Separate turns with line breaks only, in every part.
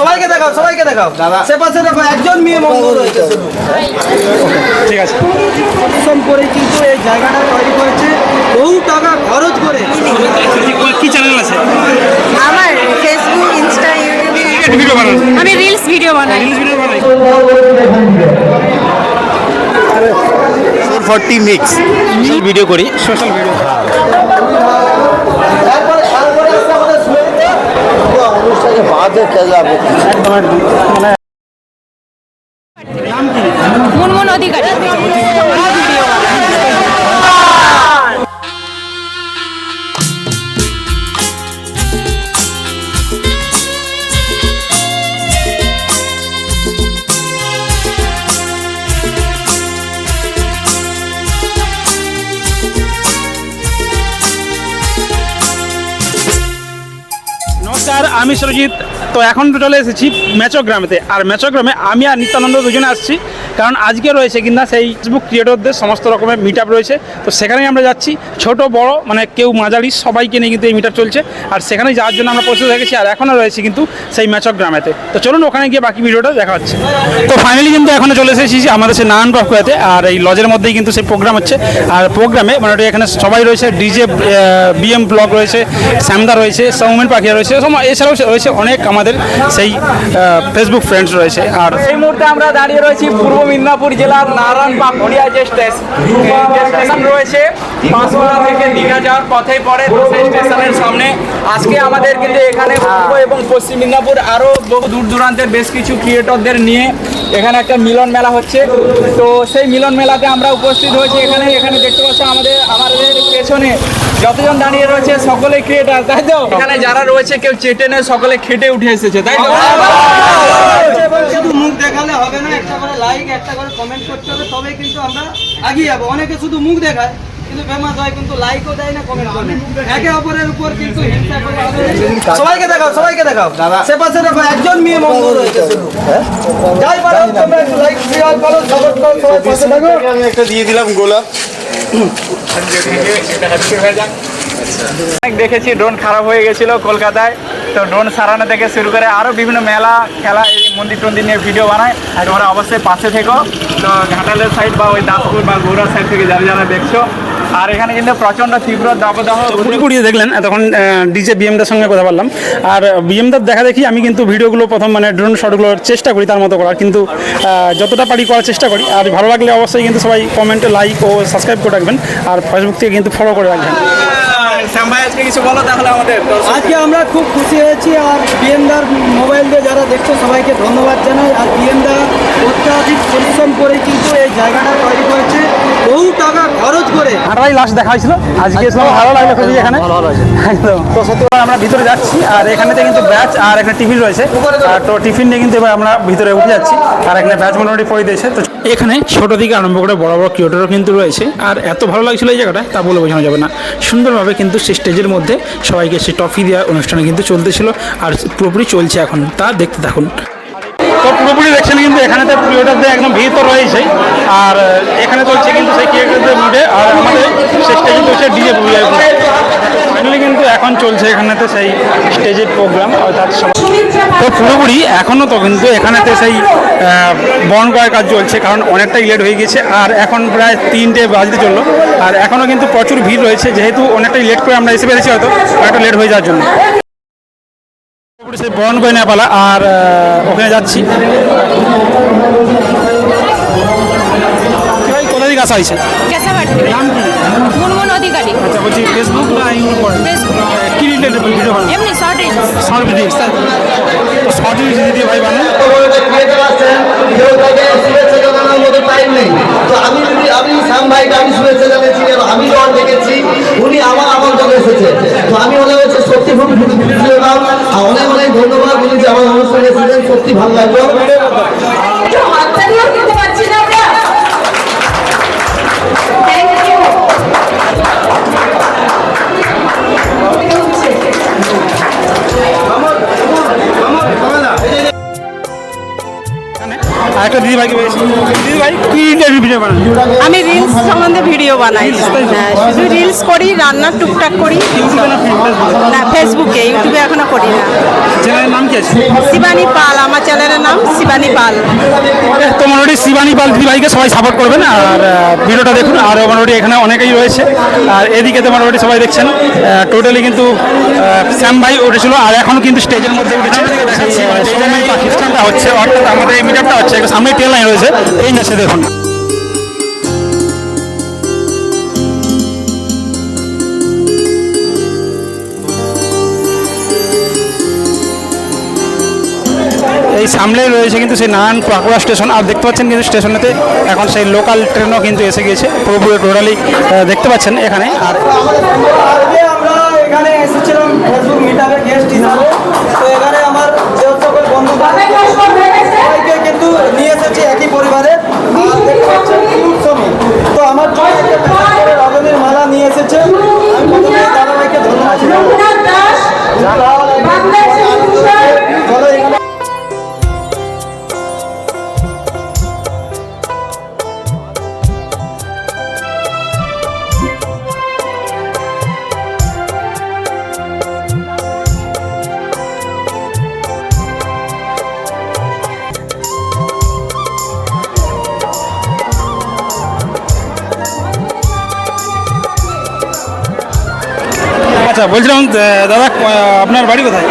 সবাইকে দেখাও সবাইকে দেখাও। সে পাশে দেখো একজন মেয়ে বন্ধ রয়েছে।
ঠিক আছে।
পরিশ্রম করে কিন্তু এই জায়গাটা তৈরি করেছে। বহু টাকা খরচ করে।
কি চ্যানেল আছে?
আমার ফেসবুক ইনস্টা ইউটিউবে আমি রিলস ভিডিও বানাই।
রিলস ভিডিও বানাই।
ফোর ফর্টি মিক্স ভিডিও করি।
সোশ্যাল ভিডিও
তারপরে তারপরে আসছে আমাদের সুয়েন্দ্র
অনুষ্ঠানে বাদে খেলা
একদম একদম মানে
মুনমুন অধিকারী
নমস্কার আমি সরজিৎ তো এখন তো চলে এসেছি মেচগ্রামেতে আর মেচগ্রামে আমি আর নিত্যানন্দ দুজনে আসছি। কারণ আজকে রয়েছে কিনা সেই ফেসবুক ক্রিয়েটরদের সমস্ত রকমের মিট রয়েছে। তো সেখানেই আমরা যাচ্ছি। ছোট, বড় মানে কেউ মাঝারি, সবাইকে নিয়ে কিন্তু এই মিট চলছে। আর সেখানে যাওয়ার জন্য আমরা প্রস্তুত হয়ে আর এখনও রয়েছে কিন্তু সেই ম্যাচক গ্রামেতে তো চলুন ওখানে গিয়ে বাকি ভিডিওটা দেখা হচ্ছে। তো ফাইনালি কিন্তু এখনও চলে এসেছি আমাদের সেই নারায়ণ পাকুয়াতে আর এই লজের মধ্যেই কিন্তু সেই প্রোগ্রাম হচ্ছে। আর প্রোগ্রামে মানে এখানে সবাই রয়েছে। ডিজে বিএম ব্লক রয়েছে শ্যামদা রয়েছে সৌমেন পাখিয়া রয়েছে এছাড়াও রয়েছে অনেক আমাদের সেই ফেসবুক ফ্রেন্ডস রয়েছে। আর
এই মুহূর্তে আমরা দাঁড়িয়ে রয়েছি পূর্ব মিদনাপুর জেলার নারায়ণ পাকুড়িয়া যে স্টেশন যে স্টেশন রয়েছে পাঁশকুড়া থেকে দীঘা যাওয়ার পথেই পড়ে সেই স্টেশনের সামনে। আজকে আমাদের কিন্তু এখানে এবং পশ্চিম মিদনাপুর আরও বহু দূর দূরান্তের বেশ কিছু ক্রিয়েটরদের নিয়ে এখানে একটা মিলন মেলা হচ্ছে। তো সেই মিলন মেলাতে আমরা উপস্থিত হয়েছি এখানে। এখানে দেখতে পাচ্ছি আমাদের আমাদের পেছনে যতজন দাঁড়িয়ে রয়েছে সকলে ক্রিয়েটার তাই তো? এখানে যারা রয়েছে কেউ চেটে নেয় সকলে খেটে উঠে এসেছে তাই তো?
মুখ দেখালে হবে না একটা করে লাইক একটা করে কমেন্ট করতে হবে তবে কিন্তু আমরা এগিয়ে যাব। অনেকে শুধু মুখ দেখায় কিন্তু ফেমাস হয় কিন্তু লাইকও দেয় না কমেন্ট করে একে অপরের উপর কিন্তু হিংসা করে সবাইকে দেখাও সবাইকে দেখাও। সে পাশে দেখো একজন মেয়ে বন্ধ রয়েছে। শুধু যাই পারো তোমরা একটু লাইক শেয়ার করো সাপোর্ট করো সবাই পাশে থাকো।
আমি একটা দিয়ে দিলাম গোলাপ
দেখেছি ড্রোন খারাপ হয়ে গেছিল কলকাতায়। তো ড্রোন সারানো থেকে শুরু করে আরও বিভিন্ন মেলা, খেলা, এই মন্দির টন্দির নিয়ে ভিডিও বানায়। আর তোমরা অবশ্যই পাশে থেকো। তো ঘাটালের সাইড বা ওই দাসপুর বা গৌড়ার সাইড থেকে যারা যারা দেখছ, আর এখানে কিন্তু প্রচণ্ড তীব্র দাবদাহ।
ঘুরে ঘুরিয়ে দেখলেন তখন ডিজে বিএমদার সঙ্গে কথা বললাম। আর বিএমদার দেখা দেখি আমি কিন্তু ভিডিওগুলো প্রথম মানে ড্রোন শটগুলোর চেষ্টা করি তার মতো করার, কিন্তু যতটা পারি করার চেষ্টা করি। আর ভালো লাগলে অবশ্যই কিন্তু সবাই কমেন্টে লাইক ও সাবস্ক্রাইব করে রাখবেন। আর ফেসবুক থেকে কিন্তু ফলো করে রাখবেন।
শ্যাম কিছু বলো তাহলে আমাদের
আজকে আমরা খুব খুশি হয়েছি আর বিএমদার মোবাইল দিয়ে যারা দেখছ, সবাইকে ধন্যবাদ জানাই। আর বিএমদা অত্যাধিক পরিশ্রম করে কিন্তু এই জায়গাটা তৈরি করেছে। বহু টাকা খরচ করে।
হাঁটাই লাস্ট দেখা হয়েছিল। আজকে এসলাম ভালো লাগল খুবই এখানে। একদম। তো সত্যি আমরা ভিতরে যাচ্ছি আর এখানেতে কিন্তু ব্যাচ আর এখানে টিফিন রয়েছে। আর তো টিফিন নিয়ে কিন্তু এবার আমরা ভিতরে উঠে যাচ্ছি আর এখানে ব্যাচ মোটামুটি পড়ে দিয়েছে। তো এখানে ছোট থেকে আরম্ভ করে বড় বড় কিউটারও কিন্তু রয়েছে। আর এত ভালো লাগছিল এই জায়গাটা তা বলে বোঝানো যাবে না। সুন্দরভাবে কিন্তু সেই স্টেজের মধ্যে সবাইকে সেই ট্রফি দেওয়ার অনুষ্ঠানে কিন্তু চলতেছিল আর পুরোপুরি চলছে এখন। তা দেখতে থাকুন। তো পুরোপুরি দেখছেন কিন্তু এখানেতে ক্রিয়েটারদের একদম ভিড় তো রয়েছে আর এখানে চলছে কিন্তু সেই ক্রিয়েটারদের মুডে। আর আমাদের শেষটা কিন্তু হচ্ছে ডিজে ফাইনালি কিন্তু এখন চলছে এখানেতে সেই স্টেজের প্রোগ্রাম অর্থাৎ তো পুরোপুরি এখনও তো কিন্তু এখানেতে সেই বন করার কাজ চলছে, কারণ অনেকটাই লেট হয়ে গেছে আর এখন প্রায় তিনটে বাজতে চলল। আর এখনও কিন্তু প্রচুর ভিড় রয়েছে, যেহেতু অনেকটাই লেট করে আমরা এসে পেরেছি হয়তো একটা লেট হয়ে যাওয়ার জন্য। সেই বরণ করে নেওয়া পালা আর ওখানে যাচ্ছি ভাই কোথা থেকে আসা হয়েছে নাম কি
মুনমুন অধিকারী
আচ্ছা বলছি ফেসবুক না ইউটিউব কি রিলেটেড ভিডিও বানান
এমনি শর্ট রিলস
শর্ট ভিডিও তো শর্ট ভিডিও যদি ভাই বানান
তো আমি যদি আমি শ্যাম ভাইকে আমি শুভেচ্ছা জানিয়েছি এবং আমি যখন দেখেছি উনি আমার আমন্ত্রণ এসেছে তো আমি মনে হচ্ছে সত্যি খুব অনেক ধন্যবাদ বলেছি আমার অনুষ্ঠানে এসেছেন সত্যি ভালো লাগল।
একটা দিদি ভাইকে দিদি ভাই কি ইন্টারভিউ ভিডিও বানান
আমি রিলস সম্বন্ধে ভিডিও বানাই। হ্যাঁ শুধু রিলস করি রান্না টুকটাক করি। না ফেসবুকে ইউটিউবে এখনও করি না।
চ্যানেলের নাম কি আছে?
শিবানী পাল আমার চ্যানেলের নাম শিবানী পাল।
তো মোটামুটি শিবানী পাল দিদি ভাইকে সবাই সাপোর্ট করবেন আর ভিডিওটা দেখুন আর মোটামুটি এখানে অনেকেই রয়েছে। আর এদিকে তো মোটামুটি সবাই দেখছেন টোটালি কিন্তু শ্যাম ভাই উঠেছিল আর এখন কিন্তু স্টেজের মধ্যে উঠেছে। পাকিস্তানটা হচ্ছে অর্থাৎ আমাদের এই মিটারটা হচ্ছে সামনে টেল লাইন রয়েছে। এই যাচ্ছে দেখুন। এই সামনেই রয়েছে কিন্তু সেই নারায়ণ পাকুড়া স্টেশন। আর দেখতে পাচ্ছেন কিন্তু স্টেশনেতে এখন সেই লোকাল ট্রেনও কিন্তু এসে গিয়েছে। পুরোপুরি টোটালি দেখতে পাচ্ছেন এখানে। আর
এখানে এসেছিলাম গেস্ট হিসাবে। তো এখানে আমার সকল বন্ধু এসেছি একই পরিবারে আর দেখতে পাচ্ছেন তো আমার জন্য একটা রজনীর মালা নিয়ে এসেছে। আমি প্রথমে দাদাভাইকে ধন্যবাদ
বলছিলাম আহ, দাদা আহ, আপনার বাড়ি কোথায়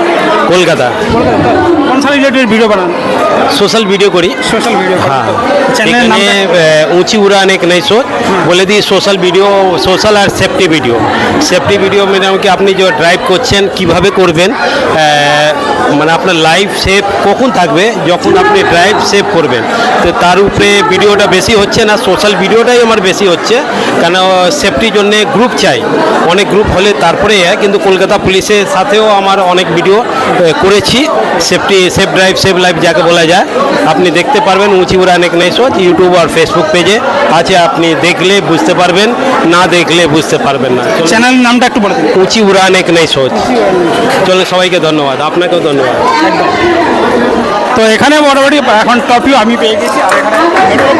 কলকাতা
কলকাতা কোন সালে রিলেটেড ভিডিও বানান
সোশ্যাল ভিডিও করি
সোশ্যাল ভিডিও
হ্যাঁ
চ্যানেলের নাম
এখানে আহ, ऊंची उड़ान एक नई सोच বলে দিই সোশ্যাল ভিডিও সোশ্যাল আর সেফটি ভিডিও সেফটি ভিডিও মানে কি আপনি যে ড্রাইভ করছেন কিভাবে করবেন আহ, মানে আপনার লাইফ সেফ কখন থাকবে যখন আপনি ড্রাইভ সেভ করবেন তো তার উপরে ভিডিওটা বেশি হচ্ছে না সোশ্যাল ভিডিওটাই আমার বেশি হচ্ছে কেন সেফটির জন্য গ্রুপ চাই অনেক গ্রুপ হলে তারপরে হয়, কিন্তু কলকাতা পুলিশের সাথেও আমার অনেক ভিডিও করেছি। Safety safe drive safe life যাকে বলা যায়। আপনি দেখতে পারবেন উঁচি এক নেই সোচ ইউটিউব আর ফেসবুক পেজে আছে। আপনি দেখলে বুঝতে পারবেন না দেখলে বুঝতে পারবেন না। চলুন,
চ্যানেলের নামটা একটু বলে
উঁচি উড়ান এক নেই সোচ চলো সবাইকে ধন্যবাদ। আপনাকেও ধন্যবাদ।
তো এখানে মোটামুটি এখন টপিও আমি পেয়ে গেছি। আর এখানে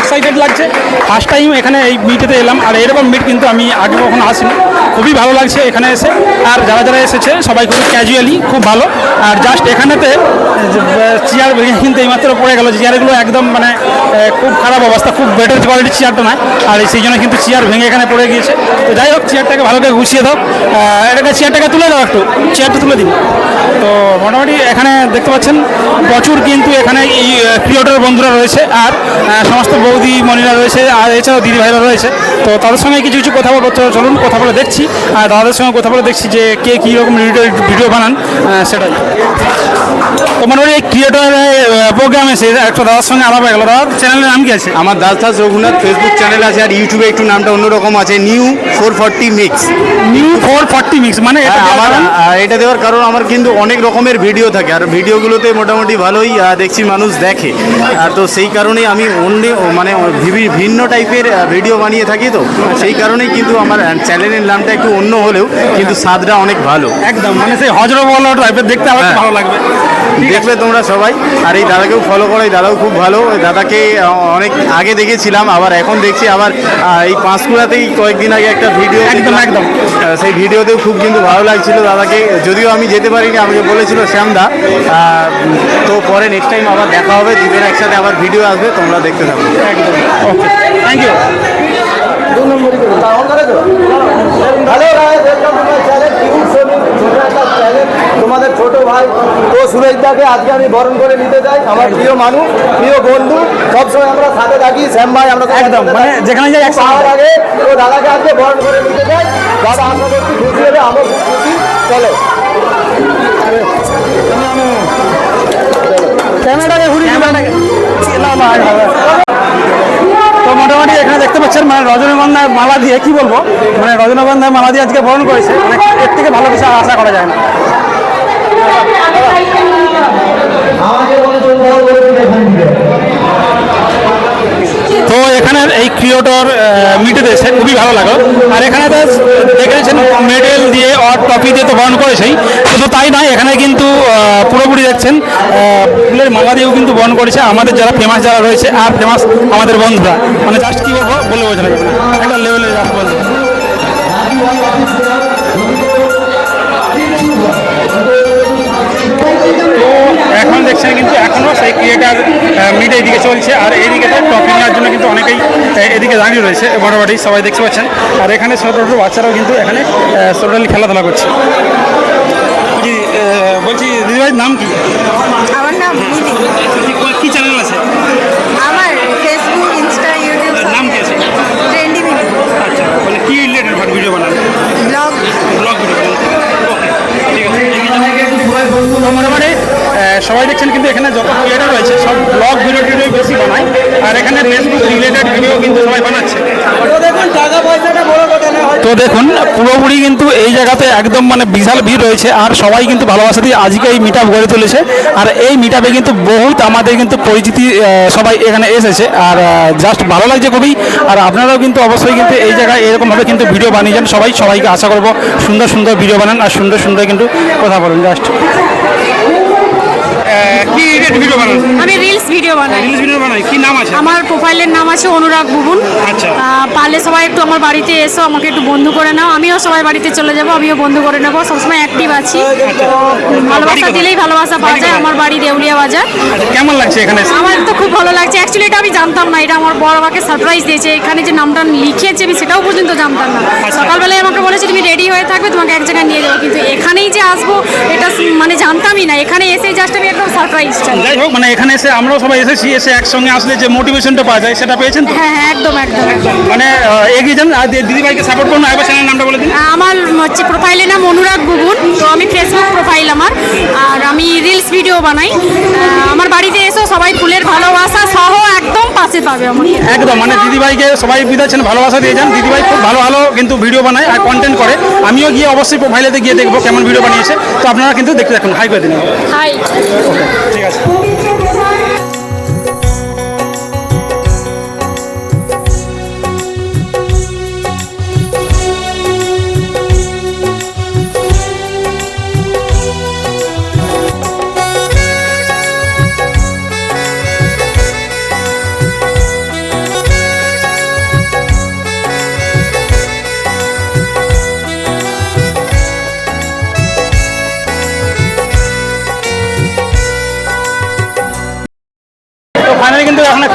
এক্সাইটেড লাগছে। ফার্স্ট টাইম এখানে এই মিটেতে এলাম। আর এরকম মিট কিন্তু আমি আগে কখনো আসিনি। খুবই ভালো লাগছে এখানে এসে। আর যারা যারা এসেছে, সবাই খুবই ক্যাজুয়ালি খুব ভালো। আর জাস্ট এখানেতে চেয়ার কিন্তু এইমাত্র পড়ে গেল। চেয়ারগুলো একদম মানে খুব খারাপ অবস্থা, খুব বেটার কোয়ালিটির চেয়ারটা নয়। আর সেই জন্য কিন্তু চেয়ার ভেঙে এখানে পড়ে গিয়েছে। তো যাই হোক চেয়ারটাকে ভালো করে গুছিয়ে দাও। এটাকে চেয়ারটাকে তুলে দাও একটু। চেয়ারটা তুলে দিন তো মোটামুটি এখানে দেখতে পাচ্ছেন, প্রচুর কিন্তু এখানে এই ক্রিয়েটর বন্ধুরা রয়েছে। আর সমস্ত বৌদি, মনিরা রয়েছে। আর এছাড়াও দিদি ভাইরা রয়েছে। তো তাদের সঙ্গে কিছু কিছু কথা বলব। তো চলুন, কথা বলে দেখছি। আর দাদাদের সঙ্গে কথা বলে দেখছি যে কে কী রকম ভিডিও বানান সেটাই। তো মোটামুটি এই ক্রিয়েটর প্রোগ্রাম এসে একটা দাদার সঙ্গে আলাপ হয়ে গেল। দাদার চ্যানেলের নাম কি আছে?
আমার দাস দাস রঘুনাথ ফেসবুক চ্যানেল আছে আর ইউটিউবে একটু নামটা অন্যরকম আছে new four forty mix
new four forty mix মানে এটা
হ্যাঁ,
দেওয়ার
আমার
কারণ?
এটা দেওয়ার কারণ আমার কিন্তু অনেক রকমের ভিডিও থাকে আর ভিডিওগুলোতে মোটামুটি ভালোই দেখছি মানুষ দেখে। আর তো সেই কারণেই আমি অন্য মানে ভিন্ন টাইপের ভিডিও বানিয়ে থাকি তো। সেই কারণেই কিন্তু আমার চ্যানেলের নামটা একটু অন্য হলেও কিন্তু স্বাদটা অনেক ভালো।
একদম মানে সেই হজরবল টাইপের দেখতে আমার খুব
হ্যাঁ।
ভালো লাগবে।
দেখবে তোমরা সবাই। আর এই দাদাকেও ফলো করো এই দাদাও খুব ভালো। ওই দাদাকে অনেক আগে দেখেছিলাম আবার এখন দেখছি। আবার এই পাঁশকুড়াতেই কয়েকদিন আগে একটা ভিডিও
একদম, একদম।
সেই ভিডিওতেও খুব কিন্তু ভালো লাগছিল দাদাকে। যদিও আমি যেতে পারিনি আমাকে বলেছিল শ্যামদা। তো পরে নেক্সট টাইম আবার দেখা হবে দুজন একসাথে আবার ভিডিও আসবে তোমরা দেখতে থাকো।
একদম। Okay thank you
hello guys welcome to my channel cute Soni ছোট একটা চ্যানেল তোমাদের ছোট ভাই তো সুরেশদাকে আজকে আমি বরণ করে নিতে চাই আমার প্রিয় মানুষ প্রিয় বন্ধু। সবসময় আমরা সাথে থাকি শ্যাম ভাই আমরা
একদম মানে যেখানে যাই একসাথে
আগে তো দাদাকে আজকে বরণ করে নিতে চাই। দাদা আশা করছি খুশি হবে আমার খুশি। চলো।
ক্যামেরাটাকে ঘুরিয়ে ক্যামেরাটাকে। তো মোটামুটি এখানে দেখতে পাচ্ছেন মানে রজনীগন্ধার মালা দিয়ে, কি বলব? মানে রজনীগন্ধার মালা দিয়ে আজকে বরণ করেছে মানে এর থেকে ভালো কিছু আশা করা যায় না
বলে চলতে হবে বলে দিলে এখান থেকে।
তো এখানে এই ক্রিয়েটর মিটে এসে খুবই ভালো লাগল। আর এখানে তো দেখেছেন মেডেল দিয়ে অর ট্রফি দিয়ে তো বরণ করেছেই। শুধু তাই নয়, এখানে কিন্তু পুরোপুরি দেখছেন ফুলের মালা দিয়েও কিন্তু বরণ করেছে। আমাদের যারা ফেমাস যারা রয়েছে, আর ফেমাস আমাদের বন্ধুরা। মানে জাস্ট কি বলব, বলে যাবে একটা লেভেলে দেখছেন কিন্তু এখনও সেই ক্রিয়েটার মিড এইদিকে চলছে। আর এইদিকে টপিক নেওয়ার জন্য কিন্তু অনেকেই এদিকে দাঁড়িয়ে রয়েছে মোটামুটি সবাই দেখতে পাচ্ছেন। আর এখানে ছোটো ছোটো বাচ্চারাও কিন্তু এখানে টোটালি খেলাধুলা করছে। বলছি দিদিভাইয়ের নাম কি?
আমার নাম
কি- কি চ্যানেল আছে
আমার ফেসবুক ইনস্টা ইউটিউব
নাম কি আছে
ট্রেন্ডি
আচ্ছা মানে কি রিলেটেড ভিডিও বানান
ব্লগ
ব্লগ ভিডিও বানান ঠিক আছে তো মোটামুটি আহ, সবাই দেখছেন কিন্তু এখানে যত ক্রিয়েটার রয়েছে সব ব্লগ ভিডিও টিডিও বেশি বানায় আর এখানে ফেসবুক রিলেটেড ভিডিও কিন্তু সবাই বানাচ্ছে
তো দেখুন টাকা পয়সাটা বড় কথা না হয়
তো দেখুন, পুরোপুরি কিন্তু এই জায়গাতে একদম মানে বিশাল ভিড় রয়েছে, আর সবাই কিন্তু ভালোবাসা দিয়ে আজকে এই মিট গড়ে তুলেছে। আর এই মিট কিন্তু বহুত আমাদের কিন্তু পরিচিতি সবাই এখানে এসেছে। আর জাস্ট ভালো লাগছে খুবই। আর আপনারাও কিন্তু অবশ্যই কিন্তু এই জায়গায় এরকমভাবে কিন্তু ভিডিও বানিয়ে যান। সবাই সবাইকে আশা করব সুন্দর সুন্দর ভিডিও বানান, আর সুন্দর সুন্দর কিন্তু কথা বলুন জাস্ট কি ভিডিও বানান?
আমি রিলস ভিডিও বানাই।
রিলস ভিডিও বানাই। কি নাম আছে?
আমার প্রোফাইলের নাম আছে অনুরাগ বুবুন।
আচ্ছা।
পারলে সবাই একটু আমার বাড়িতে এসো আমাকে একটু বন্ধু করে নাও। আমিও সবাই বাড়িতে চলে যাব আমিও বন্ধু করে নেব। সবসময় অ্যাক্টিভ আছি। ভালোবাসা দিলেই ভালোবাসা পাওয়া যায় আমার বাড়ি দেউলিয়া বাজার।
আচ্ছা, কেমন লাগছে এখানে?
আমার তো খুব ভালো লাগছে। অ্যাকচুয়ালি এটা আমি জানতাম না। এটা আমার বড় আমাকে সারপ্রাইজ দিয়েছে। এখানে যে নামটা লিখেছে আমি সেটাও পর্যন্ত জানতাম না। সকালবেলায় আমাকে বলেছে তুমি রেডি হয়ে থাকবে তোমাকে এক জায়গায় নিয়ে যাব। কিন্তু এখানেই যে আসব এটা মানে জানতামই না। এখানে এসে জাস্ট আমি একদম সারপ্রাইজ
যাই হোক মানে এখানে এসে আমরাও সবাই এসেছি এসে একসঙ্গে আসলে যে মোটিভেশনটা পাওয়া যায় সেটা পেয়েছেন তো?
হ্যাঁ হ্যাঁ একদম একদম একদম।
মানে আহ, এগিয়ে যান। আর দি- দিদিভাইকে সাপোর্ট করুন একবার চ্যানেল নামটা বলে দিন।
আমার হচ্ছে প্রোফাইলের নাম অনুরাগ বুবুন। তো আমি ফেসবুক প্রোফাইল আমার। আর আমি রিলস ভিডিও বানাই। আহ, আমার বাড়িতে এসো সবাই ফুলের ভালোবাসা সহ একদম পাশে পাবে আমাকে
একদম মানে দিদিভাইকে সবাই বিদাচ্ছেন ভালোবাসা দিয়ে যান। দিদিভাই খুব ভালো ভালো কিন্তু ভিডিও বানায় আর কন্টেন্ট করে। আমিও গিয়ে অবশ্যই প্রোফাইলেতে গিয়ে দেখব কেমন ভিডিও বানিয়েছে। তো আপনারা কিন্তু দেখতে থাকুন। হাই করে দিন।
হাই
ঠিক আছে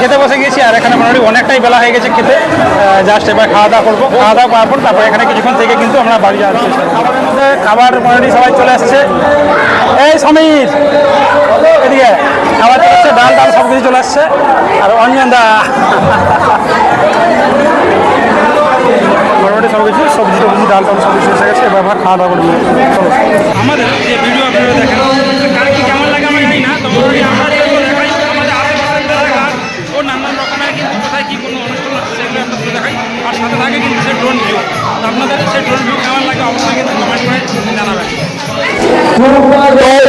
খেতে বসে গেছি, আর এখানে মোটামুটি অনেকটাই বেলা হয়ে গেছে খেতে। জাস্ট এবার খাওয়া দাওয়া করব। খাওয়া দাওয়া করার পর তারপর এখানে কিছুক্ষণ থেকে কিন্তু আমরা বাড়ি যাওয়ার চেষ্টা মধ্যে খাবার মোটামুটি সবাই চলে আসছে। এই সমীর, এদিকে খাবার চলে আসছে, ডাল ডাল সব কিছু চলে আসছে, আর অঞ্জন দা। সব কিছু সবজি ডাল সব কিছু গেছে, এবার আমরা খাওয়া দাওয়া করব। আমাদের যে ভিডিও আপনারা দেখেন কি কেমন লাগে আমি না, তো আমরা যেগুলো দেখাই আমাদের আশেপাশে এলাকা ও নানান রকমের কিন্তু কোথায় কী কোনো অনুষ্ঠান হচ্ছে সেগুলো আমরা তুলে দেখাই। আর সাথে থাকে কিন্তু সে ড্রোন ভিউ আপনাদের সেই ড্রোন ভিউ কেমন লাগে অবশ্যই কিন্তু কমেন্ট করে জানাবেন।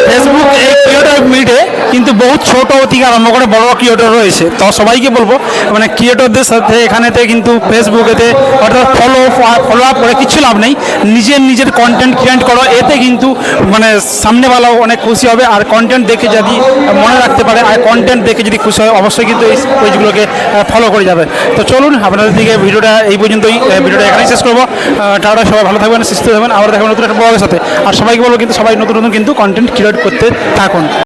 ফেসবুক এই ক্রিয়েটর মিটে কিন্তু বহুত ছোট থেকে আরম্ভ করে বড় ক্রিয়েটর রয়েছে। তো সবাইকে বলব মানে ক্রিয়েটরদের সাথে এখানেতে কিন্তু ফেসবুকেতে অর্থাৎ ফলো ফলো আপ করে কিছু লাভ নেই। নিজের নিজের কন্টেন্ট ক্রিয়েট করো, এতে কিন্তু মানে সামনেওয়ালাও অনেক খুশি হবে। আর কন্টেন্ট দেখে যদি মনে রাখতে পারে, আর কন্টেন্ট দেখে যদি খুশি হয়, অবশ্যই কিন্তু এই পেজগুলোকে ফলো করে যাবে। তো চলুন, আপনাদের দিকে ভিডিওটা এই পর্যন্তই ভিডিওটা এখানেই শেষ করব। টাটা, সবাই ভালো থাকবেন, সুস্থ থাকবেন। আবার দেখাবেন নতুন একটা ব্লগের সাথে। আর সবাইকে বলব কিন্তু সবাই নতুন নতুন কিন্তু কন্টেন্ট ক্রিয়েট করতে থাকুন।